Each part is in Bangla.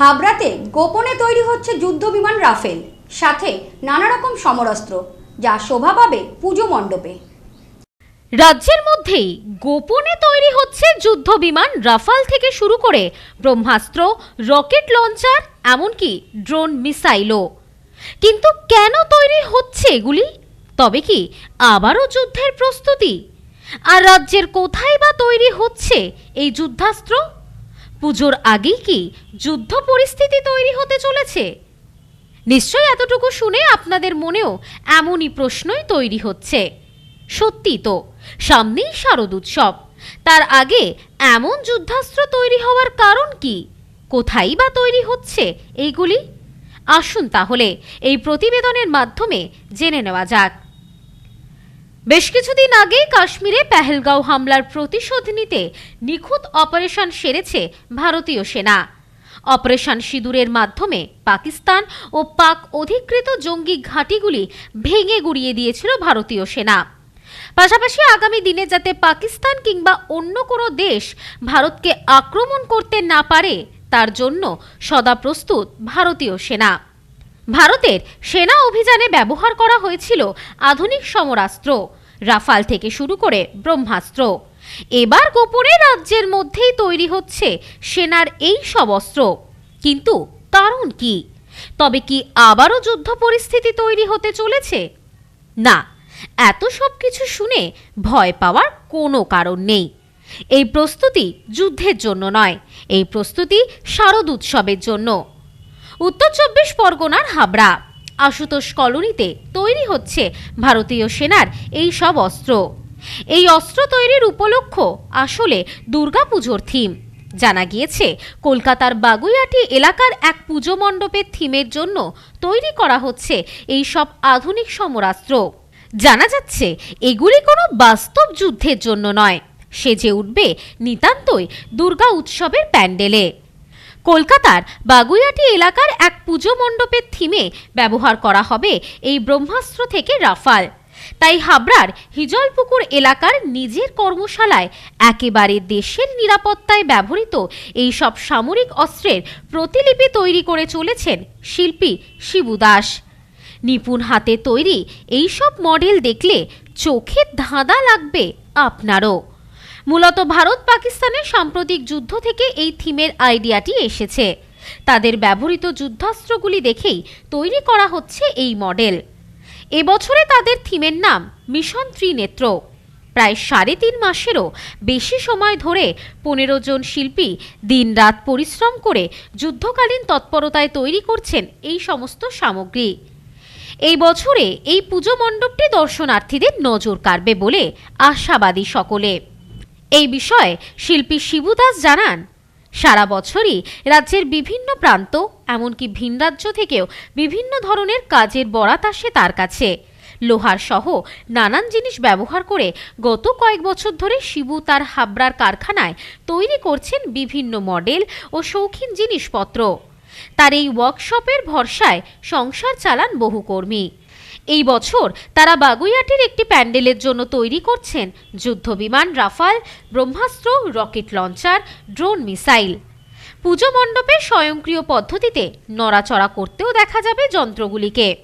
হাবড়াতে গোপনে তৈরি হচ্ছে যুদ্ধ বিমান রাফেল, সাথে নানা রকম সমরাস্ত্র, যা শোভা পাবে পুজো মণ্ডপে। রাজ্যের মধ্যেই গোপনে তৈরি হচ্ছে যুদ্ধ বিমান রাফাল থেকে শুরু করে ব্রহ্মাস্ত্র, রকেট লঞ্চার, এমনকি ড্রোন মিসাইলও। কিন্তু কেন তৈরি হচ্ছে এগুলি? তবে কি আবারও যুদ্ধের প্রস্তুতি? আর রাজ্যের কোথায় বা তৈরি হচ্ছে এই যুদ্ধাস্ত্র? পুজোর আগেই কি যুদ্ধ পরিস্থিতি তৈরি হতে চলেছে? নিশ্চয়ই এতটুকু শুনে আপনাদের মনেও এমনই প্রশ্নই তৈরি হচ্ছে। সত্যি তো, সামনেই শারদ উৎসব। তার আগে এমন যুদ্ধাস্ত্র তৈরি হওয়ার কারণ কি? কোথায় বা তৈরি হচ্ছে এইগুলি? আসুন তাহলে এই প্রতিবেদনের মাধ্যমে জেনে নেওয়া যাক। বেশ কিছুদিন আগেই কাশ্মীরে পেহেলগাঁও হামলার প্রতিশোধ নিতে নিখুঁত অপারেশন সেরেছে ভারতীয় সেনা। অপারেশন সিঁদুরের মাধ্যমে পাকিস্তান ও পাক অধিকৃত জঙ্গি ঘাঁটিগুলি ভেঙে গুড়িয়ে দিয়েছিল ভারতীয় সেনা। পাশাপাশি আগামী দিনে যাতে পাকিস্তান কিংবা অন্য কোনো দেশ ভারতকে আক্রমণ করতে না পারে, তার জন্য সদা প্রস্তুত ভারতীয় সেনা। ভারতের সেনা অভিযানে ব্যবহার করা হয়েছিল আধুনিক সমরাস্ত্র, রাফাল থেকে শুরু করে ব্রহ্মাস্ত্র। এবার গোপনে রাজ্যের মধ্যেই তৈরি হচ্ছে সেনার এই সব অস্ত্র। কিন্তু কারণ কি? তবে কি আবারও যুদ্ধ পরিস্থিতি তৈরি হতে চলেছে? না, এত সব কিছু শুনে ভয় পাওয়ার কোনো কারণ নেই। এই প্রস্তুতি যুদ্ধের জন্য নয়, এই প্রস্তুতি শারদ উৎসবের জন্য। উত্তর চব্বিশ পরগনার হাবড়া। আশুতোষ কলোনিতে তৈরি হচ্ছে ভারতীয় সেনার এই সব অস্ত্র। এই অস্ত্র তৈরির উপলক্ষ আসলে দুর্গাপুজোর থিম। জানা গিয়েছে, কলকাতার বাগুইয়াটি এলাকার এক পুজো মণ্ডপের থিমের জন্য তৈরি করা হচ্ছে এই সব আধুনিক সমরাস্ত্র। জানা যাচ্ছে, এগুলি কোনো বাস্তব যুদ্ধের জন্য নয়। সেজে উঠবে নিতান্তই দুর্গা উৎসবের প্যান্ডেলে। কলকাতার বাগুইয়াটি এলাকার এক পুজো মণ্ডপের থিমে ব্যবহার করা হবে এই ব্রহ্মাস্ত্র থেকে রাফাল। তাই হাবড়ার হিজলপুকুর এলাকার নিজের কর্মশালায় একেবারে দেশের নিরাপত্তায় ব্যবহৃত এই সব সামরিক অস্ত্রের প্রতিলিপি তৈরি করে চলেছেন শিল্পী শিবু দাস। নিপুণ হাতে তৈরি এই সব মডেল দেখলে চোখে ধাঁধা লাগবে আপনারও। মূলত ভারত পাকিস্তানের সাম্প্রতিক যুদ্ধ থেকে এই থিমের আইডিয়াটি এসেছে। তাদের ব্যবহৃত যুদ্ধাস্ত্রগুলি দেখেই তৈরি করা হচ্ছে এই মডেল। এবছরে তাদের থিমের নাম মিশন ত্রিনেত্র। প্রায় সাড়ে তিন মাসেরও বেশি সময় ধরে পনেরো জন শিল্পী দিনরাত পরিশ্রম করে যুদ্ধকালীন তৎপরতায় তৈরি করছেন এই সমস্ত সামগ্রী। এই বছরে এই পুজো মণ্ডপটি দর্শনার্থীদের নজর কাড়বে বলে আশাবাদী সকলে। এই বিষয়ে শিল্পী শিবু দাস জানান, সারা বছরই রাজ্যের বিভিন্ন প্রান্ত, এমনকি ভিন রাজ্য থেকেও বিভিন্ন ধরনের কাজের বরাত আসে তার কাছে। লোহার সহ নানান জিনিস ব্যবহার করে গত কয়েক বছর ধরে শিবু তার হাবড়ার কারখানায় তৈরি করছেন বিভিন্ন মডেল ও শৌখিন জিনিসপত্র। তার এই ওয়ার্কশপের ভরসায় সংসার চালান বহু কর্মী। এই বছর তারা বাগুইয়াটির একটি প্যান্ডেলের জন্য তৈরি করছেন যুদ্ধবিমান Rafale, Brahmastra, rocket launcher, drone missile. Puja মণ্ডপে স্বয়ংক্রিয় পদ্ধতিতে নড়াচড়া করতেও দেখা যাবে যন্ত্রগুলিকে।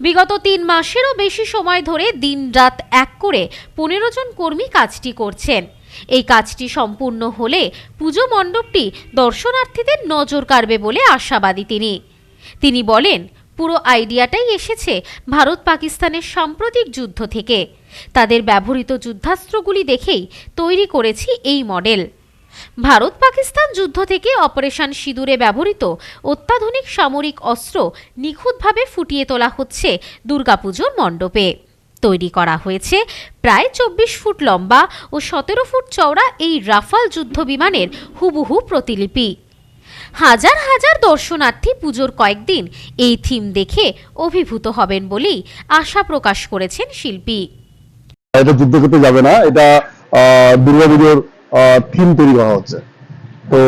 বিগত তিন মাসেরও বেশি সময় ধরে দিনরাত এক করে পনেরো জন কর্মী কাজটি করছেন। এই কাজটি সম্পূর্ণ হলে পুজো মণ্ডপটি দর্শনার্থীদের নজর কাড়বে বলে আশাবাদী তিনি। তিনি বলেন পুরো আইডিয়াটাই এসেছে ভারত পাকিস্তানের সাম্প্রতিক যুদ্ধ থেকে। তাদের ব্যবহৃত যুদ্ধাস্ত্রগুলি দেখেই তৈরি করেছি এই মডেল। ভারত পাকিস্তান যুদ্ধ থেকে অপারেশন সিঁদুরে ব্যবহৃত অত্যাধুনিক সামরিক অস্ত্র নিখুঁতভাবে ফুটিয়ে তোলা হচ্ছে দুর্গাপুজোর মণ্ডপে। তৈরি করা হয়েছে প্রায় চব্বিশ ফুট লম্বা ও সতেরো ফুট চওড়া এই রাফাল যুদ্ধ বিমানের হুবহু প্রতিলিপি। হাজার হাজার দর্শনার্থী পুজোর কয়েকদিন এই থিম দেখে অভিভূত হবেন বলেই আশা প্রকাশ করেছেন শিল্পী। এটা যুদ্ধ করতে যাবে না এটা আহ, দুর্গাপুজোর থিম তৈরি করা হচ্ছে। তো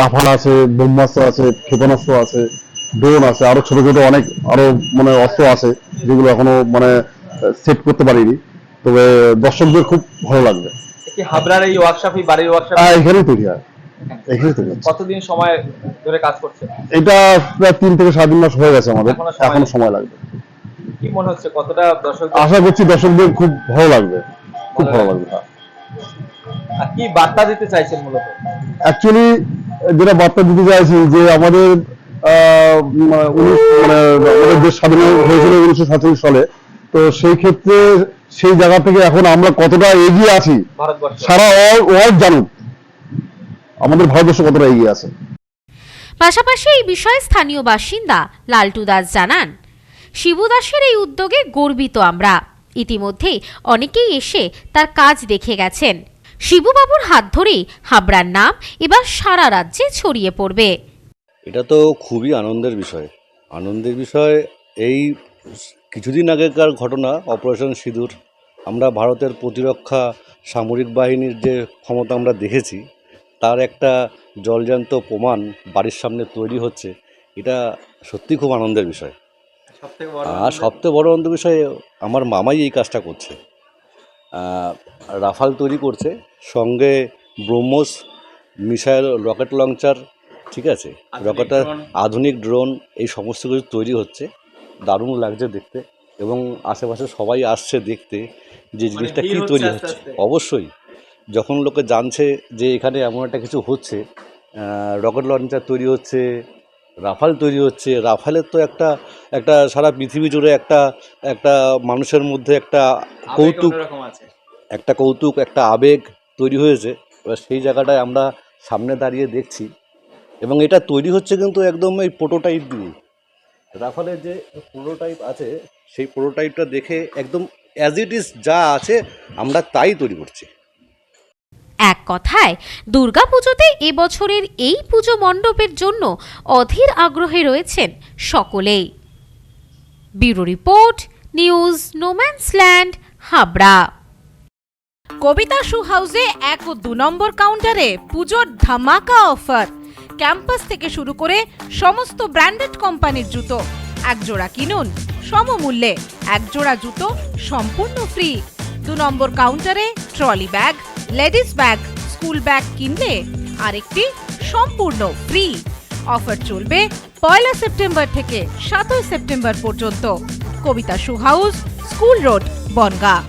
রাফাল আছে ব্রহ্মাস্ত্র আছে ক্ষেপণাস্ত্র আছে ড্রোন আছে আরও ছোট ছোট অনেক আরও মানে অস্ত্র আছে যেগুলো এখনও মানে সেট করতে পারিনি। তবে দর্শকদের খুব ভালো লাগবে। কি হাবড়ার এই ওয়ার্কশপ এই বাড়ির ওয়ার্কশপ এখানেই তৈরি হয়। কতদিন সময় ধরে কাজ করছেন? এটা প্রায় তিন থেকে সাড়ে তিন মাস হয়ে গেছে আমাদের। এখনও সময় লাগবে। কি মনে হচ্ছে কতটা দর্শক আশা করছি দর্শকদের খুব ভালো লাগবে। খুব ভালো লাগবে। আর কি বার্তা দিতে চাইছেন মূলত? অ্যাকচুয়ালি যেটা বার্তা দিতে চাইছি যে আমাদের আহ, মানে আমাদের দেশ স্বাধীন হয়েছিল উনিশশো সাতচল্লিশ সালে। তো সেই ক্ষেত্রে সেই জায়গা থেকে এখন আমরা কতটা এগিয়ে আছি ভারতবর্ষ। সারা ওয়ার্ল্ড জানুক। আমাদের ভারতবর্ষ কতটা এগিয়ে আছে? পাশাপাশি এই বিষয়ে স্থানীয় বাসিন্দা লালটু দাস জানান শিবু দাসের এই উদ্যোগে গর্বিত আমরা। ইতিমধ্যেই অনেকেই এসে তার কাজ দেখে গেছেন। শিবুবাবুর হাত ধরেই হাবড়ার নাম এবার সারা রাজ্যে ছড়িয়ে পড়বে। এটা তো খুবই আনন্দের বিষয়। আনন্দের বিষয় এই কিছুদিন আগেকার ঘটনা অপারেশন সিঁদুর আমরা ভারতের প্রতিরক্ষা সামরিক বাহিনীর যে ক্ষমতা আমরা দেখেছি তার একটা জলজান্ত প্রমাণ বাড়ির সামনে তৈরি হচ্ছে এটা সত্যি খুব আনন্দের বিষয়। আর সবচেয়ে বড় আনন্দের বিষয় আমার মামাই এই কাজটা করছে। রাফাল তৈরি করছে সঙ্গে ব্রহ্মোস মিসাইল রকেট লঞ্চার ঠিক আছে? রকেটের। আধুনিক ড্রোন এই সমস্ত কিছু তৈরি হচ্ছে। দারুণ লাগছে দেখতে এবং আশেপাশে সবাই আসছে দেখতে যে জিনিসটা মানে কী তৈরি হচ্ছে। অবশ্যই। যখন লোকে জানছে যে এখানে এমন একটা কিছু হচ্ছে রকেট লঞ্চার তৈরি হচ্ছে রাফাল তৈরি হচ্ছে রাফালের তো একটা একটা সারা পৃথিবী জুড়ে একটা একটা মানুষের মধ্যে একটা কৌতুক আছে। একটা কৌতুক একটা আবেগ তৈরি হয়েছে। এবার সেই জায়গাটায় আমরা সামনে দাঁড়িয়ে দেখছি। এবং এটা তৈরি হচ্ছে কিন্তু একদম এই প্রোটোটাইপ দিয়ে রাফালের যে প্রোটোটাইপ আছে সেই প্রোটোটাইপটা দেখে একদম অ্যাজ ইট ইজ যা আছে আমরা তাই তৈরি করছি। কথায়, দুর্গাপুজোতে এবছরের এই পুজো মণ্ডপের জন্য অধীর আগ্রহে রয়েছেন সকলেই। Bureau report, news no man's land Habra. Kabita shoe হাউসে এক ও দু নম্বর কাউন্টারে পুজোর ধামাকা অফার। ক্যাম্পাস থেকে শুরু করে সমস্ত ব্র্যান্ডেড কোম্পানির জুতো, এক জোড়া কিনুন, সমমূল্যে। এক জোড়া জুতো সম্পূর্ণ ফ্রি। দু নম্বর কাউন্টারে trolley bag, ladies bag school bag কিনলে আরেকটি সম্পূর্ণ ফ্রি। অফার চলবে পয়লা সেপ্টেম্বর থেকে সাতই সেপ্টেম্বর পর্যন্ত। Kabita shoe house, school road, Bongaon.